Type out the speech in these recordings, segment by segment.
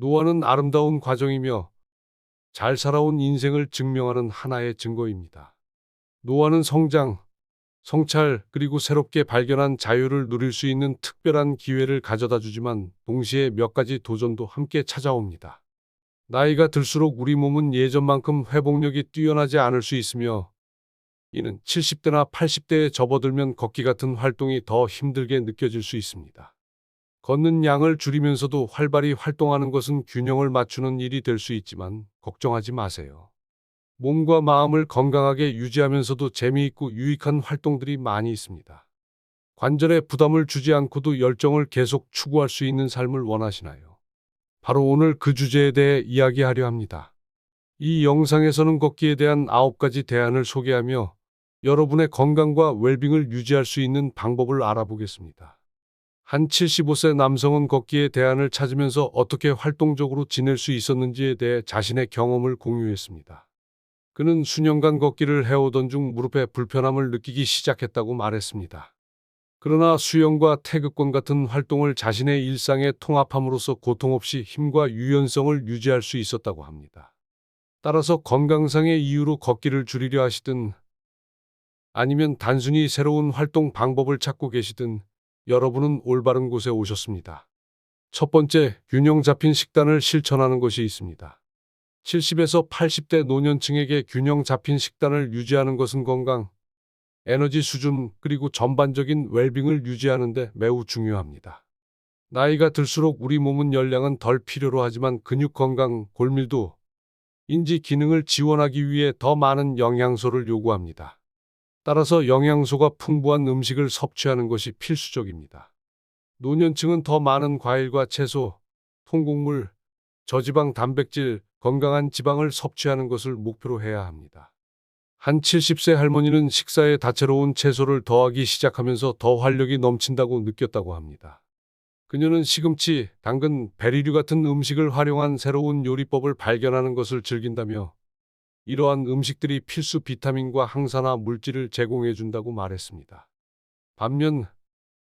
노화는 아름다운 과정이며 잘 살아온 인생을 증명하는 하나의 증거입니다. 노화는 성장, 성찰, 그리고 새롭게 발견한 자유를 누릴 수 있는 특별한 기회를 가져다 주지만 동시에 몇 가지 도전도 함께 찾아옵니다. 나이가 들수록 우리 몸은 예전만큼 회복력이 뛰어나지 않을 수 있으며 이는 70대나 80대에 접어들면 걷기 같은 활동이 더 힘들게 느껴질 수 있습니다. 걷는 양을 줄이면서도 활발히 활동하는 것은 균형을 맞추는 일이 될 수 있지만 걱정하지 마세요. 몸과 마음을 건강하게 유지하면서도 재미있고 유익한 활동들이 많이 있습니다. 관절에 부담을 주지 않고도 열정을 계속 추구할 수 있는 삶을 원하시나요? 바로 오늘 그 주제에 대해 이야기하려 합니다. 이 영상에서는 걷기에 대한 9가지 대안을 소개하며 여러분의 건강과 웰빙을 유지할 수 있는 방법을 알아보겠습니다. 한 75세 남성은 걷기에 대안을 찾으면서 어떻게 활동적으로 지낼 수 있었는지에 대해 자신의 경험을 공유했습니다. 그는 수년간 걷기를 해오던 중 무릎에 불편함을 느끼기 시작했다고 말했습니다. 그러나 수영과 태극권 같은 활동을 자신의 일상에 통합함으로써 고통 없이 힘과 유연성을 유지할 수 있었다고 합니다. 따라서 건강상의 이유로 걷기를 줄이려 하시든 아니면 단순히 새로운 활동 방법을 찾고 계시든 여러분은 올바른 곳에 오셨습니다. 첫 번째, 균형 잡힌 식단을 실천하는 것이 있습니다. 70에서 80대 노년층에게 균형 잡힌 식단을 유지하는 것은 건강, 에너지 수준, 그리고 전반적인 웰빙을 유지하는 데 매우 중요합니다. 나이가 들수록 우리 몸은 열량은 덜 필요로 하지만 근육 건강, 골밀도, 인지 기능을 지원하기 위해 더 많은 영양소를 요구합니다. 따라서 영양소가 풍부한 음식을 섭취하는 것이 필수적입니다. 노년층은 더 많은 과일과 채소, 통곡물, 저지방 단백질, 건강한 지방을 섭취하는 것을 목표로 해야 합니다. 한 70세 할머니는 식사에 다채로운 채소를 더하기 시작하면서 더 활력이 넘친다고 느꼈다고 합니다. 그녀는 시금치, 당근, 베리류 같은 음식을 활용한 새로운 요리법을 발견하는 것을 즐긴다며 이러한 음식들이 필수 비타민과 항산화 물질을 제공해 준다고 말했습니다. 반면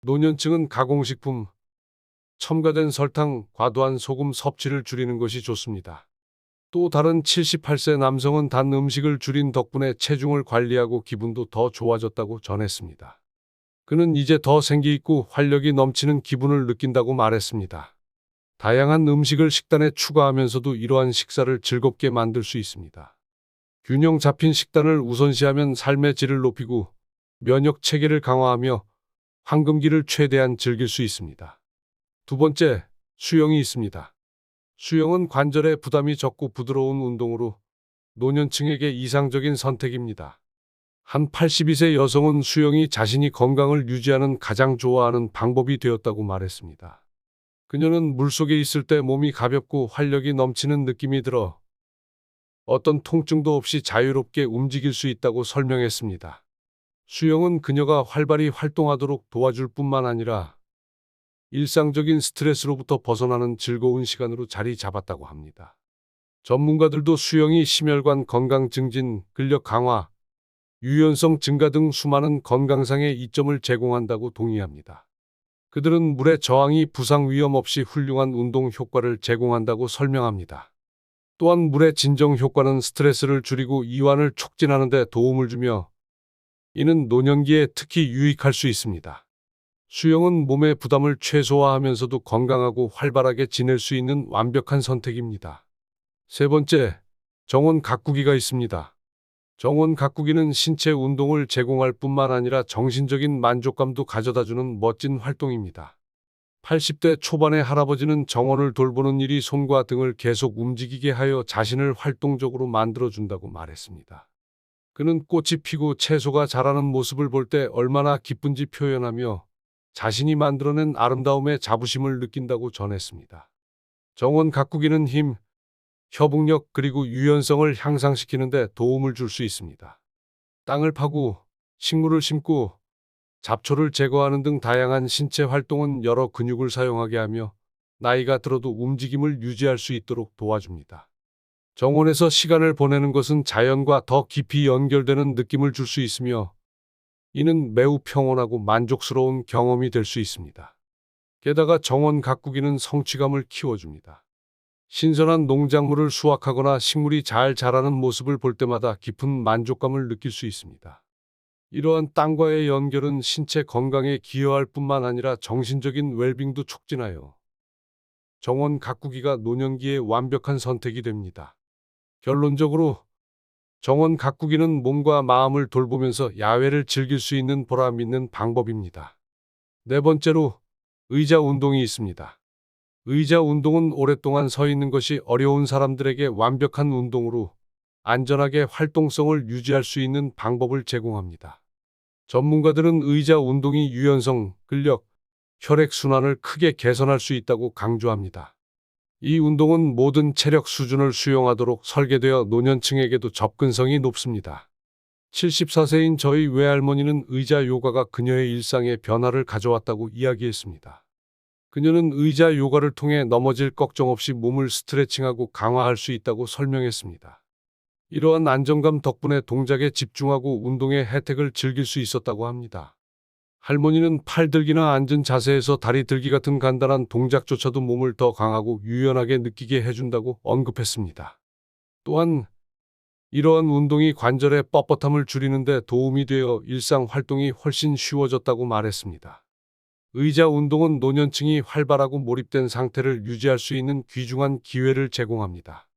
노년층은 가공식품, 첨가된 설탕, 과도한 소금 섭취를 줄이는 것이 좋습니다. 또 다른 78세 남성은 단 음식을 줄인 덕분에 체중을 관리하고 기분도 더 좋아졌다고 전했습니다. 그는 이제 더 생기 있고 활력이 넘치는 기분을 느낀다고 말했습니다. 다양한 음식을 식단에 추가하면서도 이러한 식사를 즐겁게 만들 수 있습니다. 균형 잡힌 식단을 우선시하면 삶의 질을 높이고 면역 체계를 강화하며 황금기를 최대한 즐길 수 있습니다. 두 번째, 수영이 있습니다. 수영은 관절에 부담이 적고 부드러운 운동으로 노년층에게 이상적인 선택입니다. 한 82세 여성은 수영이 자신이 건강을 유지하는 가장 좋아하는 방법이 되었다고 말했습니다. 그녀는 물속에 있을 때 몸이 가볍고 활력이 넘치는 느낌이 들어 어떤 통증도 없이 자유롭게 움직일 수 있다고 설명했습니다. 수영은 그녀가 활발히 활동하도록 도와줄 뿐만 아니라 일상적인 스트레스로부터 벗어나는 즐거운 시간으로 자리 잡았다고 합니다. 전문가들도 수영이 심혈관 건강 증진, 근력 강화, 유연성 증가 등 수많은 건강상의 이점을 제공한다고 동의합니다. 그들은 물의 저항이 부상 위험 없이 훌륭한 운동 효과를 제공한다고 설명합니다. 또한 물의 진정 효과는 스트레스를 줄이고 이완을 촉진하는 데 도움을 주며 이는 노년기에 특히 유익할 수 있습니다. 수영은 몸의 부담을 최소화하면서도 건강하고 활발하게 지낼 수 있는 완벽한 선택입니다. 세 번째, 정원 가꾸기가 있습니다. 정원 가꾸기는 신체 운동을 제공할 뿐만 아니라 정신적인 만족감도 가져다주는 멋진 활동입니다. 80대 초반의 할아버지는 정원을 돌보는 일이 손과 등을 계속 움직이게 하여 자신을 활동적으로 만들어준다고 말했습니다. 그는 꽃이 피고 채소가 자라는 모습을 볼 때 얼마나 기쁜지 표현하며 자신이 만들어낸 아름다움에 자부심을 느낀다고 전했습니다. 정원 가꾸기는 힘, 협응력 그리고 유연성을 향상시키는 데 도움을 줄 수 있습니다. 땅을 파고 식물을 심고 잡초를 제거하는 등 다양한 신체 활동은 여러 근육을 사용하게 하며 나이가 들어도 움직임을 유지할 수 있도록 도와줍니다. 정원에서 시간을 보내는 것은 자연과 더 깊이 연결되는 느낌을 줄 수 있으며 이는 매우 평온하고 만족스러운 경험이 될 수 있습니다. 게다가 정원 가꾸기는 성취감을 키워줍니다. 신선한 농작물을 수확하거나 식물이 잘 자라는 모습을 볼 때마다 깊은 만족감을 느낄 수 있습니다. 이러한 땅과의 연결은 신체 건강에 기여할 뿐만 아니라 정신적인 웰빙도 촉진하여 정원 가꾸기가 노년기에 완벽한 선택이 됩니다. 결론적으로 정원 가꾸기는 몸과 마음을 돌보면서 야외를 즐길 수 있는 보람 있는 방법입니다. 네 번째로 의자 운동이 있습니다. 의자 운동은 오랫동안 서 있는 것이 어려운 사람들에게 완벽한 운동으로 안전하게 활동성을 유지할 수 있는 방법을 제공합니다. 전문가들은 의자 운동이 유연성, 근력, 혈액순환을 크게 개선할 수 있다고 강조합니다. 이 운동은 모든 체력 수준을 수용하도록 설계되어 노년층에게도 접근성이 높습니다. 74세인 저희 외할머니는 의자 요가가 그녀의 일상에 변화를 가져왔다고 이야기했습니다. 그녀는 의자 요가를 통해 넘어질 걱정 없이 몸을 스트레칭하고 강화할 수 있다고 설명했습니다. 이러한 안정감 덕분에 동작에 집중하고 운동의 혜택을 즐길 수 있었다고 합니다. 할머니는 팔들기나 앉은 자세에서 다리 들기 같은 간단한 동작조차도 몸을 더 강하고 유연하게 느끼게 해준다고 언급했습니다. 또한 이러한 운동이 관절의 뻣뻣함을 줄이는데 도움이 되어 일상 활동이 훨씬 쉬워졌다고 말했습니다. 의자 운동은 노년층이 활발하고 몰입된 상태를 유지할 수 있는 귀중한 기회를 제공합니다.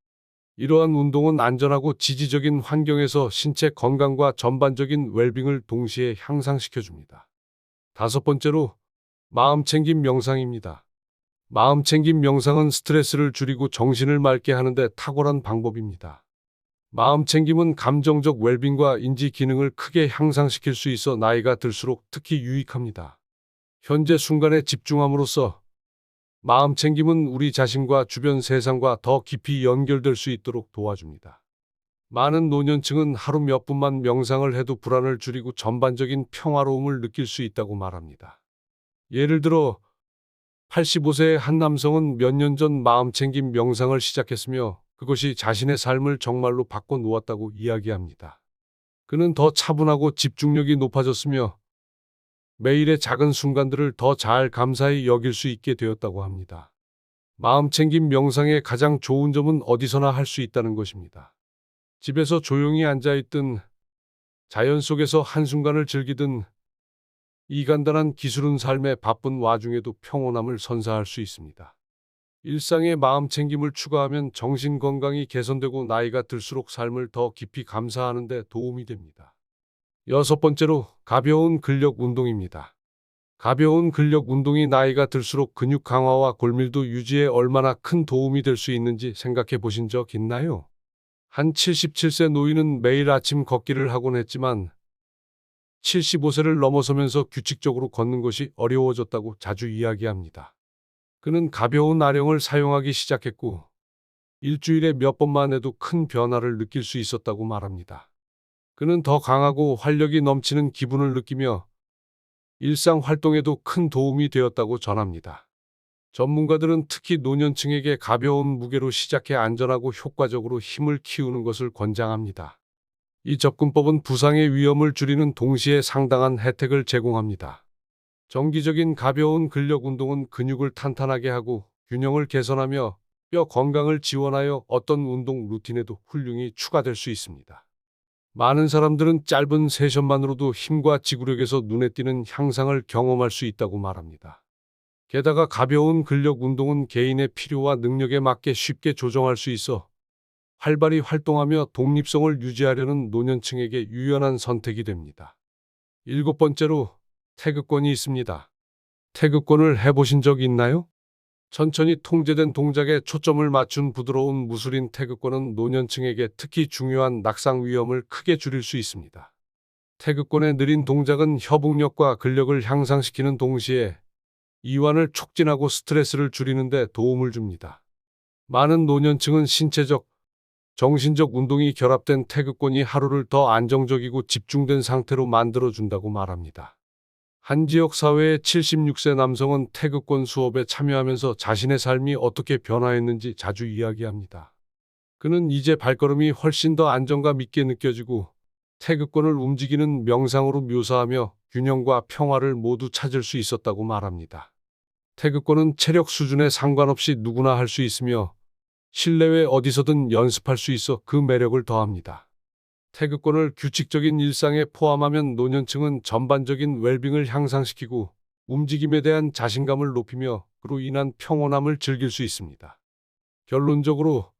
이러한 운동은 안전하고 지지적인 환경에서 신체 건강과 전반적인 웰빙을 동시에 향상시켜 줍니다. 다섯 번째로 마음 챙김 명상입니다. 마음 챙김 명상은 스트레스를 줄이고 정신을 맑게 하는데 탁월한 방법입니다. 마음 챙김은 감정적 웰빙과 인지 기능을 크게 향상시킬 수 있어 나이가 들수록 특히 유익합니다. 현재 순간에 집중함으로써 마음 챙김은 우리 자신과 주변 세상과 더 깊이 연결될 수 있도록 도와줍니다. 많은 노년층은 하루 몇 분만 명상을 해도 불안을 줄이고 전반적인 평화로움을 느낄 수 있다고 말합니다. 예를 들어 85세의 한 남성은 몇 년 전 마음 챙김 명상을 시작했으며 그것이 자신의 삶을 정말로 바꿔 놓았다고 이야기합니다. 그는 더 차분하고 집중력이 높아졌으며 매일의 작은 순간들을 더 잘 감사히 여길 수 있게 되었다고 합니다. 마음 챙김 명상의 가장 좋은 점은 어디서나 할 수 있다는 것입니다. 집에서 조용히 앉아있든 자연 속에서 한순간을 즐기든 이 간단한 기술은 삶의 바쁜 와중에도 평온함을 선사할 수 있습니다. 일상에 마음 챙김을 추가하면 정신 건강이 개선되고 나이가 들수록 삶을 더 깊이 감사하는 데 도움이 됩니다. 여섯 번째로 가벼운 근력 운동입니다. 가벼운 근력 운동이 나이가 들수록 근육 강화와 골밀도 유지에 얼마나 큰 도움이 될 수 있는지 생각해 보신 적 있나요? 한 77세 노인은 매일 아침 걷기를 하곤 했지만 75세를 넘어서면서 규칙적으로 걷는 것이 어려워졌다고 자주 이야기합니다. 그는 가벼운 아령을 사용하기 시작했고 일주일에 몇 번만 해도 큰 변화를 느낄 수 있었다고 말합니다. 그는 더 강하고 활력이 넘치는 기분을 느끼며 일상 활동에도 큰 도움이 되었다고 전합니다. 전문가들은 특히 노년층에게 가벼운 무게로 시작해 안전하고 효과적으로 힘을 키우는 것을 권장합니다. 이 접근법은 부상의 위험을 줄이는 동시에 상당한 혜택을 제공합니다. 정기적인 가벼운 근력 운동은 근육을 탄탄하게 하고 균형을 개선하며 뼈 건강을 지원하여 어떤 운동 루틴에도 훌륭히 추가될 수 있습니다. 많은 사람들은 짧은 세션만으로도 힘과 지구력에서 눈에 띄는 향상을 경험할 수 있다고 말합니다. 게다가 가벼운 근력 운동은 개인의 필요와 능력에 맞게 쉽게 조정할 수 있어 활발히 활동하며 독립성을 유지하려는 노년층에게 유연한 선택이 됩니다. 일곱 번째로 태극권이 있습니다. 태극권을 해보신 적 있나요? 천천히 통제된 동작에 초점을 맞춘 부드러운 무술인 태극권은 노년층에게 특히 중요한 낙상 위험을 크게 줄일 수 있습니다. 태극권의 느린 동작은 협응력과 근력을 향상시키는 동시에 이완을 촉진하고 스트레스를 줄이는 데 도움을 줍니다. 많은 노년층은 신체적, 정신적 운동이 결합된 태극권이 하루를 더 안정적이고 집중된 상태로 만들어준다고 말합니다. 한 지역 사회의 76세 남성은 태극권 수업에 참여하면서 자신의 삶이 어떻게 변화했는지 자주 이야기합니다. 그는 이제 발걸음이 훨씬 더 안정감 있게 느껴지고 태극권을 움직이는 명상으로 묘사하며 균형과 평화를 모두 찾을 수 있었다고 말합니다. 태극권은 체력 수준에 상관없이 누구나 할 수 있으며 실내외 어디서든 연습할 수 있어 그 매력을 더합니다. 태극권을 규칙적인 일상에 포함하면 노년층은 전반적인 웰빙을 향상시키고 움직임에 대한 자신감을 높이며 그로 인한 평온함을 즐길 수 있습니다. 결론적으로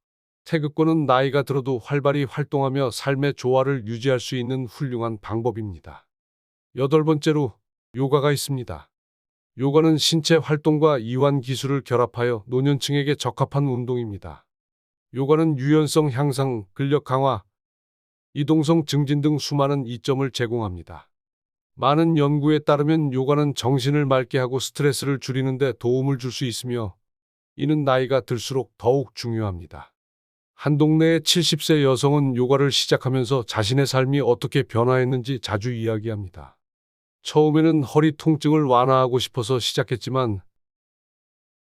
태극권은 나이가 들어도 활발히 활동하며 삶의 조화를 유지할 수 있는 훌륭한 방법입니다. 여덟 번째로 요가가 있습니다. 요가는 신체 활동과 이완 기술을 결합하여 노년층에게 적합한 운동입니다. 요가는 유연성 향상, 근력 강화, 이동성 증진 등 수많은 이점을 제공합니다. 많은 연구에 따르면 요가는 정신을 맑게 하고 스트레스를 줄이는 데 도움을 줄 수 있으며 이는 나이가 들수록 더욱 중요합니다. 한 동네의 70세 여성은 요가를 시작하면서 자신의 삶이 어떻게 변화했는지 자주 이야기합니다. 처음에는 허리 통증을 완화하고 싶어서 시작했지만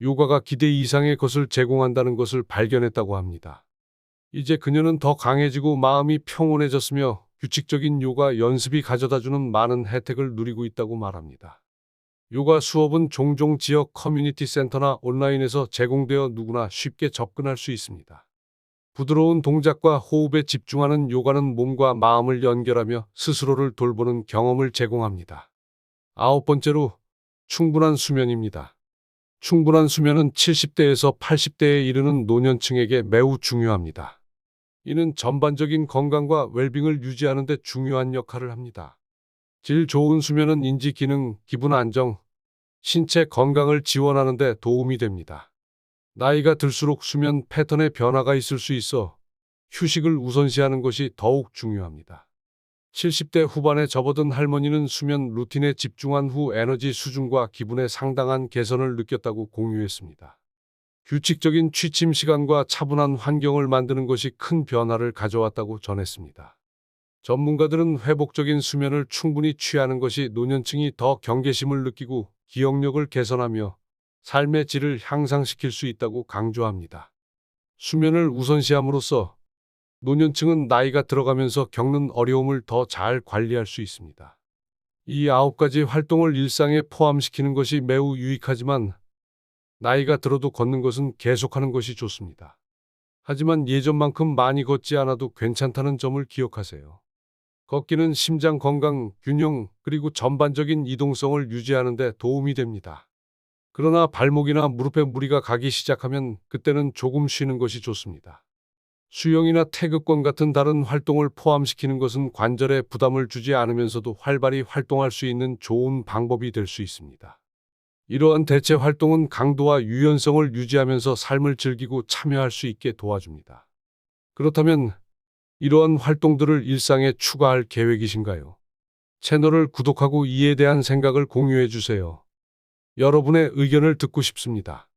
요가가 기대 이상의 것을 제공한다는 것을 발견했다고 합니다. 이제 그녀는 더 강해지고 마음이 평온해졌으며 규칙적인 요가 연습이 가져다주는 많은 혜택을 누리고 있다고 말합니다. 요가 수업은 종종 지역 커뮤니티 센터나 온라인에서 제공되어 누구나 쉽게 접근할 수 있습니다. 부드러운 동작과 호흡에 집중하는 요가는 몸과 마음을 연결하며 스스로를 돌보는 경험을 제공합니다. 아홉 번째로 충분한 수면입니다. 충분한 수면은 70대에서 80대에 이르는 노년층에게 매우 중요합니다. 이는 전반적인 건강과 웰빙을 유지하는 데 중요한 역할을 합니다. 질 좋은 수면은 인지 기능, 기분 안정, 신체 건강을 지원하는 데 도움이 됩니다. 나이가 들수록 수면 패턴의 변화가 있을 수 있어 휴식을 우선시하는 것이 더욱 중요합니다. 70대 후반에 접어든 할머니는 수면 루틴에 집중한 후 에너지 수준과 기분에 상당한 개선을 느꼈다고 공유했습니다. 규칙적인 취침 시간과 차분한 환경을 만드는 것이 큰 변화를 가져왔다고 전했습니다. 전문가들은 회복적인 수면을 충분히 취하는 것이 노년층이 더 경계심을 느끼고 기억력을 개선하며 삶의 질을 향상시킬 수 있다고 강조합니다. 수면을 우선시함으로써 노년층은 나이가 들어가면서 겪는 어려움을 더 잘 관리할 수 있습니다. 이 아홉 가지 활동을 일상에 포함시키는 것이 매우 유익하지만 나이가 들어도 걷는 것은 계속하는 것이 좋습니다. 하지만 예전만큼 많이 걷지 않아도 괜찮다는 점을 기억하세요. 걷기는 심장 건강, 균형, 그리고 전반적인 이동성을 유지하는 데 도움이 됩니다. 그러나 발목이나 무릎에 무리가 가기 시작하면 그때는 조금 쉬는 것이 좋습니다. 수영이나 태극권 같은 다른 활동을 포함시키는 것은 관절에 부담을 주지 않으면서도 활발히 활동할 수 있는 좋은 방법이 될 수 있습니다. 이러한 대체 활동은 강도와 유연성을 유지하면서 삶을 즐기고 참여할 수 있게 도와줍니다. 그렇다면 이러한 활동들을 일상에 추가할 계획이신가요? 채널을 구독하고 이에 대한 생각을 공유해 주세요. 여러분의 의견을 듣고 싶습니다.